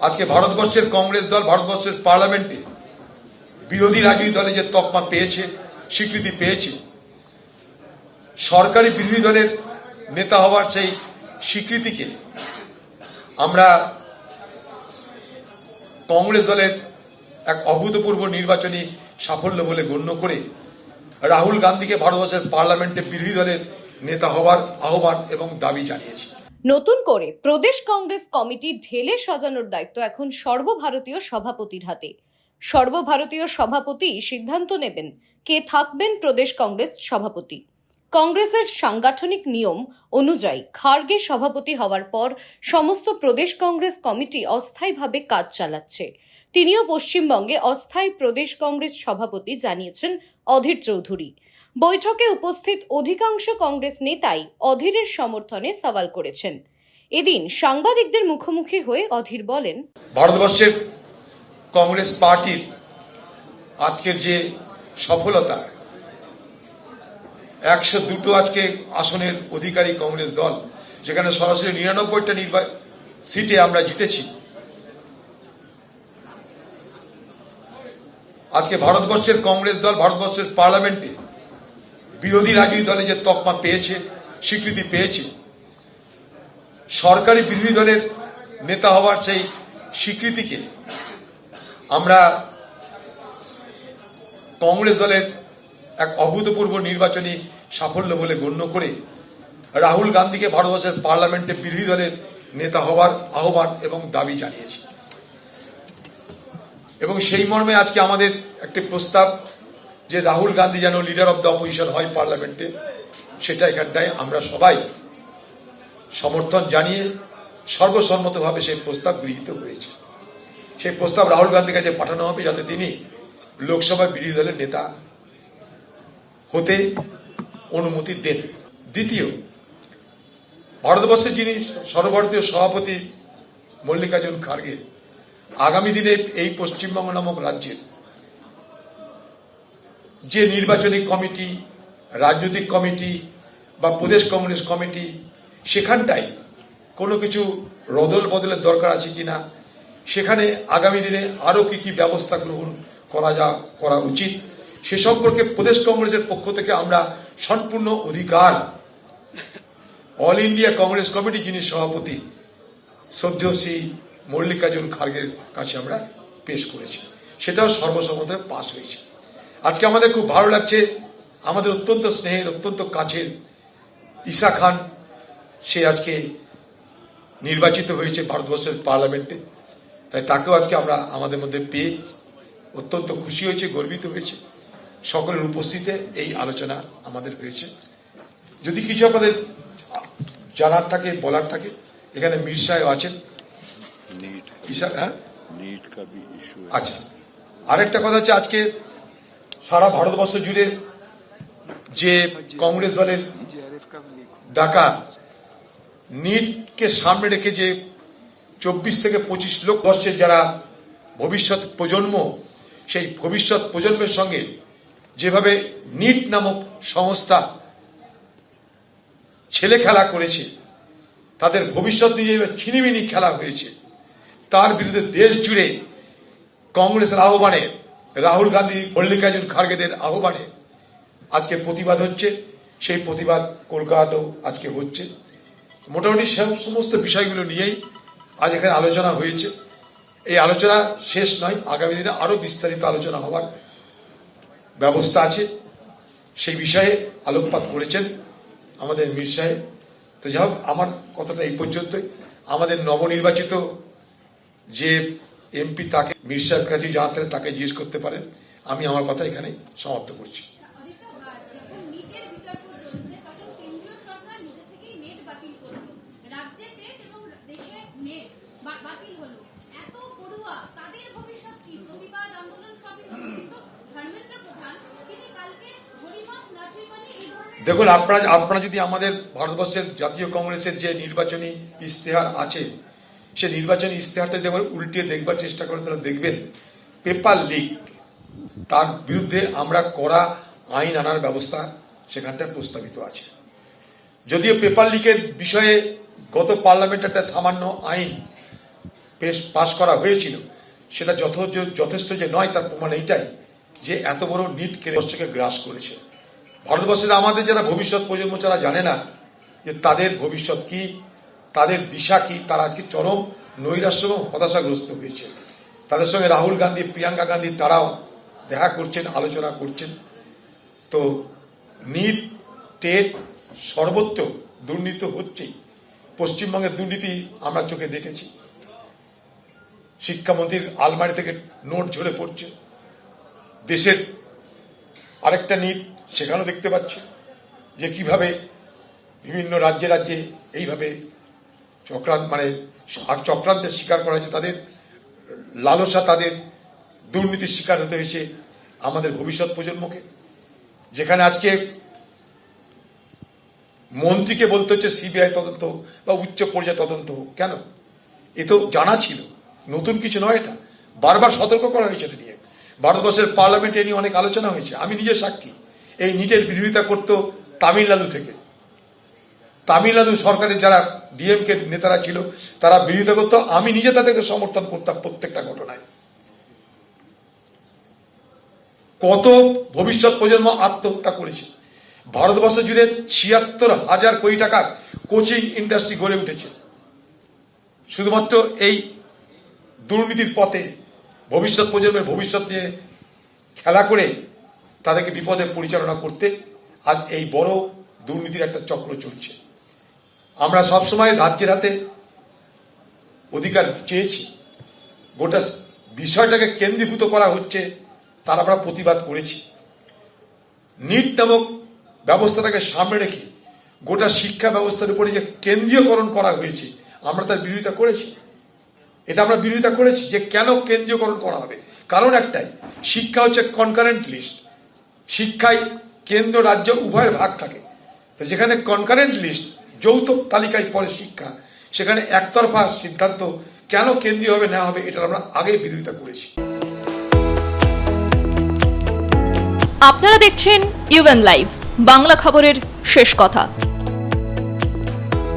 আজকে ভারতবর্ষের কংগ্রেস দল, ভারতবর্ষের পার্লামেন্টে বিরোধী রাজনৈতিক দলে যে তকমা পেয়েছে, স্বীকৃতি পেয়েছে, সরকারি বিরোধী দলের নেতা হওয়ার সেই স্বীকৃতিকে আমরা কংগ্রেস দলের এক অভূতপূর্ব নির্বাচনী সাফল্য বলে গণ্য করে রাহুল গান্ধীকে ভারতবর্ষের পার্লামেন্টে বিরোধী দলের নেতা হওয়ার আহ্বান এবং দাবি জানিয়েছি। নতুন করে প্রদেশ কংগ্রেস কমিটি ঢেলে সাজানোর দায়িত্ব এখন সর্বভারতীয় সভাপতির হাতে। সর্বভারতীয় সভাপতি সিদ্ধান্ত নেবেন কে থাকবেন প্রদেশ কংগ্রেস সভাপতি। কংগ্রেসের সাংগঠনিক নিয়ম অনুযায়ী খার্গে সভাপতি হওয়ার পর সমস্ত প্রদেশ কংগ্রেস কমিটি অস্থায়ীভাবে কাজ চালাচ্ছে। তিনিও পশ্চিমবঙ্গে অস্থায়ী প্রদেশ কংগ্রেস সভাপতি জানিয়েছেন অধীর চৌধুরী। বৈঠকে উপস্থিত অধিকাংশ কংগ্রেস নেতাই অধীরের সমর্থনে সওয়াল করেছেন। এদিন সাংবাদিকদের মুখোমুখি হয়ে অধীর বলেন, ভারতবর্ষের কংগ্রেস পার্টির আজকের যে সফলতা, একশো দুটো আজকে আসনের অধিকারী কংগ্রেস দল, যেখানে সরাসরি নিরানব্বইটা নির্বা সিটে আমরা জিতেছি। আজকে ভারতবর্ষের কংগ্রেস দল ভারতবর্ষের পার্লামেন্টে বিরোধী রাজনৈতিক দলে যে তকমা পেয়েছে, স্বীকৃতি পেয়েছে, সরকারি বিরোধী দলের নেতা হওয়ার সেই স্বীকৃতিকে আমরা কংগ্রেস দলের এক অভূতপূর্ব নির্বাচনী সাফল্য বলে গণ্য করে রাহুল গান্ধীকে ভারতবর্ষের পার্লামেন্টে বিরোধী দলের নেতা হওয়ার আহ্বান এবং দাবি জানিয়েছি। এবং সেই মর্মে আজকে আমাদের একটি প্রস্তাব যে রাহুল গান্ধী যেন লিডার অব দ্য অপোজিশন হয় পার্লামেন্টে সেটা এখানটায় আমরা সবাই সমর্থন জানিয়ে সর্বসম্মতভাবে সেই প্রস্তাব গৃহীত হয়েছে। সেই প্রস্তাব রাহুল গান্ধীর কাছে পাঠানো হবে যাতে তিনি লোকসভায় বিরোধী দলের নেতা হতে অনুমতি দেন। দ্বিতীয়, ভারতবর্ষের যিনি সর্বভারতীয় সভাপতি মল্লিকার্জুন খার্গে, আগামী দিনে এই পশ্চিমবঙ্গ নামক রাজ্যের যে নির্বাচনী কমিটি, রাজনৈতিক কমিটি বা প্রদেশ কংগ্রেস কমিটি, সেখানটাই কোনো কিছু রদল বদলের দরকার আছে কিনা, সেখানে আগামী দিনে আরও কি কি ব্যবস্থা গ্রহণ করা যা, করা উচিত, সে সম্পর্কে প্রদেশ কংগ্রেসের পক্ষ থেকে আমরা সম্পূর্ণ অধিকার। অল ইন্ডিয়া কংগ্রেস কমিটি যিনি সভাপতি, শ্রদ্ধেয় শ্রী মল্লিকার্জুন খার্গের কাছে আমরা পেশ করেছি। সেটাও সর্বসম্মতে পাশ হয়েছে। আজকে আমাদের খুব ভালো লাগছে। আমাদের অত্যন্ত স্নেহের অত্যন্ত কাছের ঈশা খান সে আজকে নির্বাচিত হয়েছে ভারতবর্ষের পার্লামেন্টে। তাই তাকেও আজকে আমরা আমাদের মধ্যে পেয়ে অত্যন্ত খুশি হয়েছে গর্বিত হয়েছে। সকলের উপস্থিতিতে এই আলোচনা আমাদের হয়েছে। যদি কিছু আপনাদের জানার থাকে বলার থাকে এখানে মীর সাহেব আছেন। হ্যাঁ? আচ্ছা। আরেকটা কথা হচ্ছে আজকে সারা ভারতবর্ষ জুড়ে যে কংগ্রেস দলের ডাকা নিটকে সামনে রেখে যে চব্বিশ থেকে পঁচিশ লোক বর্ষের যারা ভবিষ্যৎ প্রজন্ম, সেই ভবিষ্যৎ প্রজন্মের সঙ্গে যেভাবে নিট নামক সংস্থা ছেলে খেলা করেছে, তাদের ভবিষ্যৎ নিয়ে ছিনিমিনি খেলা হয়েছে, তার বিরুদ্ধে দেশ জুড়ে কংগ্রেসের আহ্বানে রাহুল গান্ধী, মল্লিকার্জুন খার্গেদের আহ্বানে আজকে প্রতিবাদ হচ্ছে। সেই প্রতিবাদ কলকাতাতেও আজকে হচ্ছে। মোটামুটি সমস্ত বিষয়গুলো নিয়েই আজ এখানে আলোচনা হয়েছে। এই আলোচনা শেষ নয়, আগামী দিনে আরও বিস্তারিত আলোচনা হওয়ার ব্যবস্থা আছে। সেই বিষয়ে আলোকপাত করেছেন আমাদের মীর সাহেব। তো যাই হোক, আমার কথাটা এই পর্যন্তই। আমাদের নবনির্বাচিত যে এমপি তাকে, মীর সাহেব কাছে জানাতে তাকে জিজ্ঞেস করতে পারেন। আমি আমার কথা এখানে সমাপ্ত করছি। দেখুন, আপনারা আপনারা যদি আমাদের ভারতবর্ষের জাতীয় কংগ্রেসের যে নির্বাচনী ইশতেহার আছে সে নির্বাচনী ইশতেহারটা দেখবার উল্টিয়ে দেখবার চেষ্টা করেন তাহলে দেখবেন পেপার লিক, তার বিরুদ্ধে আমরা কড়া আইন আনার ব্যবস্থা সেখানটায় প্রস্তাবিত আছে। যদিও পেপার লিকের বিষয়ে গত পার্লামেন্টে একটা সামান্য আইন পেশ, পাশ করা হয়েছিল, সেটা যথ যথেষ্ট যে নয়, তার প্রমাণ এইটাই যে এত বড় নিট কেরসকে গ্রাস করেছে। ভারতবর্ষের আমাদের যারা ভবিষ্যৎ প্রজন্ম, যারা জানে না যে তাদের ভবিষ্যৎ কি তাদের দিশা কি? তারা কি চরম নৈরাশ্য এবং হতাশাগ্রস্ত হয়েছে। তাদের সঙ্গে রাহুল গান্ধী, প্রিয়াঙ্কা গান্ধী, তারাও দেখা করছেন, আলোচনা করছেন। তো নিট, টেট সর্বত্র দুর্নীতি হচ্ছেই পশ্চিমবঙ্গের দুর্নীতি আমরা চোখে দেখেছি। শিক্ষামন্ত্রীর আলমারি থেকে নোট ঝরে পড়ছে। দেশের আরেকটা নিট সেখানেও দেখতে পাচ্ছি যে কীভাবে বিভিন্ন রাজ্যে রাজ্যে এইভাবে চক্রান্ত মানে চক্রান্তের শিকার করা হয়েছে। তাদের লালসা তাদের দুর্নীতির শিকার হতে হয়েছে আমাদের ভবিষ্যৎ প্রজন্মকে। যেখানে আজকে মন্ত্রীকে বলতে হচ্ছে সিবিআই তদন্ত বা উচ্চ পর্যায়ে তদন্ত হোক। কেন? এ তো জানা ছিল। নতুন কিছু নয় এটা। বারবার সতর্ক করা হয়েছে এটা নিয়ে। ভারতবর্ষের পার্লামেন্টে নিয়ে অনেক আলোচনা হয়েছে। আমি নিজে সাক্ষী। এই নিটের বিরোধিতা করতো তামিলনাড়ু থেকে। তামিলনাড়ু সরকারের যারা ডিএমকে নেতারা ছিল, তারা বিরোধিতা করতো। আমি নিজে তাদেরকে সমর্থন করতাম প্রত্যেকটা ঘটনায়। কত ভবিষ্যৎ প্রজন্ম আত্মহত্যা করেছে। ভারতবর্ষ জুড়ে ছিয়াত্তর হাজার কোটি টাকার কোচিং ইন্ডাস্ট্রি গড়ে উঠেছে। শুধুমাত্র এই দুর্নীতির পথে ভবিষ্যৎ প্রজন্মের ভবিষ্যৎ নিয়ে খেলা করে তাদেরকে বিপদে পরিচালনা করতে আজ এই বড় দুর্নীতির একটা চক্র চলছে। আমরা সবসময় রাজ্যের হাতে অধিকার চেয়েছি। গোটা বিষয়টাকে কেন্দ্রীভূত করা হচ্ছে, তার আমরা প্রতিবাদ করেছি। নিট নামক ব্যবস্থাটাকে সামনে রেখে গোটা শিক্ষা ব্যবস্থার উপরে যে কেন্দ্রীয়করণ করা হয়েছে, আমরা তার বিরোধিতা করেছি। এটা আমরা বিরোধিতা করেছি যে কেন কেন্দ্রীয়করণ করা হবে। কারণ একটাই, শিক্ষা হচ্ছে কনকারেন্ট লিস্ট শিক্ষায় কেন্দ্র, রাজ্য, উভয়ের ভাগ থাকে। তো যেখানে কনকারেন্ট লিস্ট যৌথ তালিকায় পরে শিক্ষা। সেখানে একতরফা সিদ্ধান্ত কেন কেন্দ্রীয়ভাবে নেওয়া হবে এটা আমরা আগে বিরোধিতা করেছি। আপনারা দেখছেন ইউএন লাইভ বাংলা খবরের শেষ কথা।